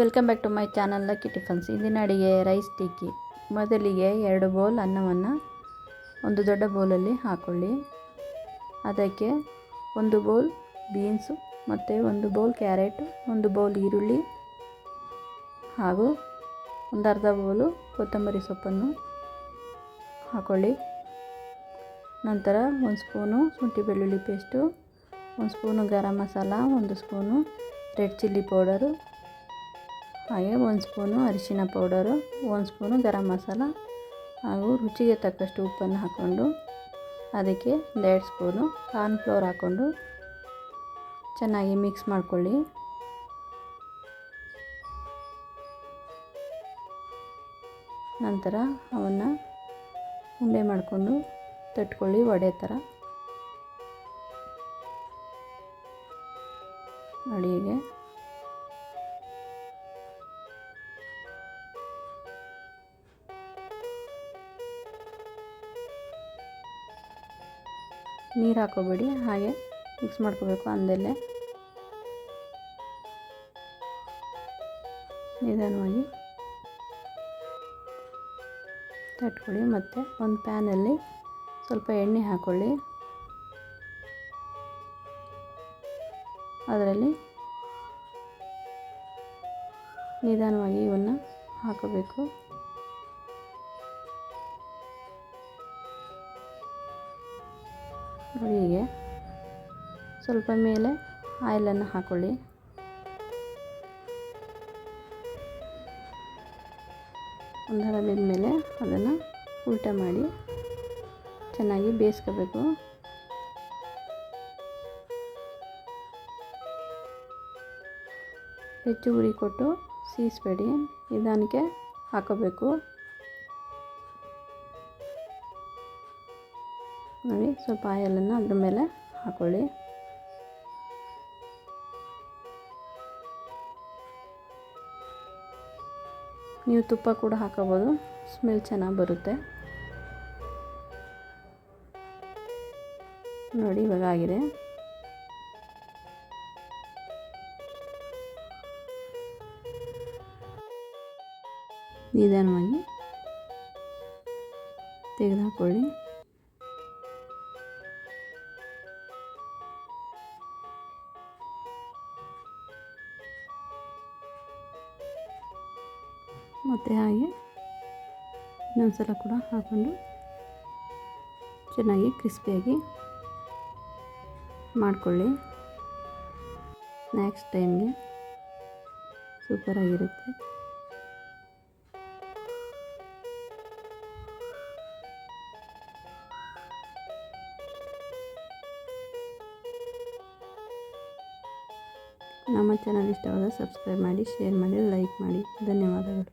Welcome back to my channel Lucky Tiffins ಇಂದಿನ ಅಡಿಗೆ rice ಟಿಕ್ಕಿ. ಮೊದಲಿಗೆ ಎರಡು ಬೌಲ್ ಅನ್ನವನ್ನು ಒಂದು ದೊಡ್ಡ ಬೌಲಲ್ಲಿ ಹಾಕ್ಕೊಳ್ಳಿ ಅದಕ್ಕೆ ಒಂದು ಬೌಲ್ ಬೀನ್ಸು ಮತ್ತು ಒಂದು ಬೌಲ್ ಕ್ಯಾರೆಟು ಒಂದು ಬೌಲ್ ಈರುಳ್ಳಿ ಹಾಗೂ ಒಂದು ಅರ್ಧ ಬೌಲು ಕೊತ್ತಂಬರಿ ಸೊಪ್ಪನ್ನು ಹಾಕ್ಕೊಳ್ಳಿ ನಂತರ ಒಂದು ಸ್ಪೂನು ಶುಂಠಿ ಬೆಳ್ಳುಳ್ಳಿ ಪೇಸ್ಟು ಒಂದು ಸ್ಪೂನು ಗರಂ ಮಸಾಲ, ಒಂದು ಸ್ಪೂನು ರೆಡ್ ಚಿಲ್ಲಿ ಪೌಡರು ಹಾಗೆ ಒಂದು ಸ್ಪೂನು ಅರಿಶಿನ ಪೌಡರು, ಒಂದು ಸ್ಪೂನು ಗರಂ ಮಸಾಲ ಹಾಗೂ ರುಚಿಗೆ ತಕ್ಕಷ್ಟು ಉಪ್ಪನ್ನು ಹಾಕ್ಕೊಂಡು ಅದಕ್ಕೆ ಒಂದೆರಡು ಸ್ಪೂನು ಕಾರ್ನ್ಫ್ಲೋರ್ ಹಾಕ್ಕೊಂಡು ಚೆನ್ನಾಗಿ ಮಿಕ್ಸ್ ಮಾಡ್ಕೊಳ್ಳಿ. ನಂತರ ಅವನ್ನು ಉಂಡೆ ಮಾಡಿಕೊಂಡು ತಟ್ಕೊಳ್ಳಿ ವಡೆ ಥರ. ನೋಡಿ ನೀರು ಹಾಕೋಬೇಡಿ, ಹಾಗೆ ಮಿಕ್ಸ್ ಮಾಡ್ಕೋಬೇಕು ಅಂದಲ್ಲೇ. ನಿಧಾನವಾಗಿ ತಟ್ಕೊಳ್ಳಿ ಮತ್ತು ಒಂದು ಪ್ಯಾನಲ್ಲಿ ಸ್ವಲ್ಪ ಎಣ್ಣೆ ಹಾಕ್ಕೊಳ್ಳಿ ಅದರಲ್ಲಿ ನಿಧಾನವಾಗಿ ಇವನ್ನು ಹಾಕಬೇಕು. ಹೀಗೆ. ಸ್ವಲ್ಪ ಮೇಲೆ ಆಯಿಲನ್ನು ಹಾಕ್ಕೊಳ್ಳಿ ಒಂದು ಹದ ಮೇಲೆ ಅದನ್ನು ಊಟ ಮಾಡಿ ಚೆನ್ನಾಗಿ ಬೇಯಿಸ್ಕೋಬೇಕು. ಹೆಚ್ಚು ಉರಿ ಕೊಟ್ಟು ಸೀಸ್ಬೇಡಿ. ನಿಧಾನಕ್ಕೆ ಹಾಕೋಬೇಕು. ನೋಡಿ, ಸ್ವಲ್ಪ ಆಯಲನ್ನು ಅದ್ರ ಮೇಲೆ ಹಾಕ್ಕೊಳ್ಳಿ ನೀವು ತುಪ್ಪ ಕೂಡ ಹಾಕೋಬೋದು ಸ್ಮೆಲ್ ಚೆನ್ನಾಗಿ ಬರುತ್ತೆ. ನೋಡಿ, ಇವಾಗ ಆಗಿದೆ. ನಿಧಾನವಾಗಿ ತೆಗೆದು ಮತ್ತು ಹಾಗೆ ಇನ್ನೊಂದು ಸಲ ಕೂಡ ಹಾಕ್ಕೊಂಡು ಚೆನ್ನಾಗಿ ಕ್ರಿಸ್ಪಿಯಾಗಿ ಮಾಡಿಕೊಳ್ಳಿ. ನೆಕ್ಸ್ಟ್ ಟೈಮ್ಗೆ ಸೂಪರಾಗಿರುತ್ತೆ. ನಮ್ಮ ಚಾನಲ್ ಇಷ್ಟವಾದ ಸಬ್ಸ್ಕ್ರೈಬ್ ಮಾಡಿ ಶೇರ್ ಮಾಡಿ ಲೈಕ್ ಮಾಡಿ. ಧನ್ಯವಾದಗಳು.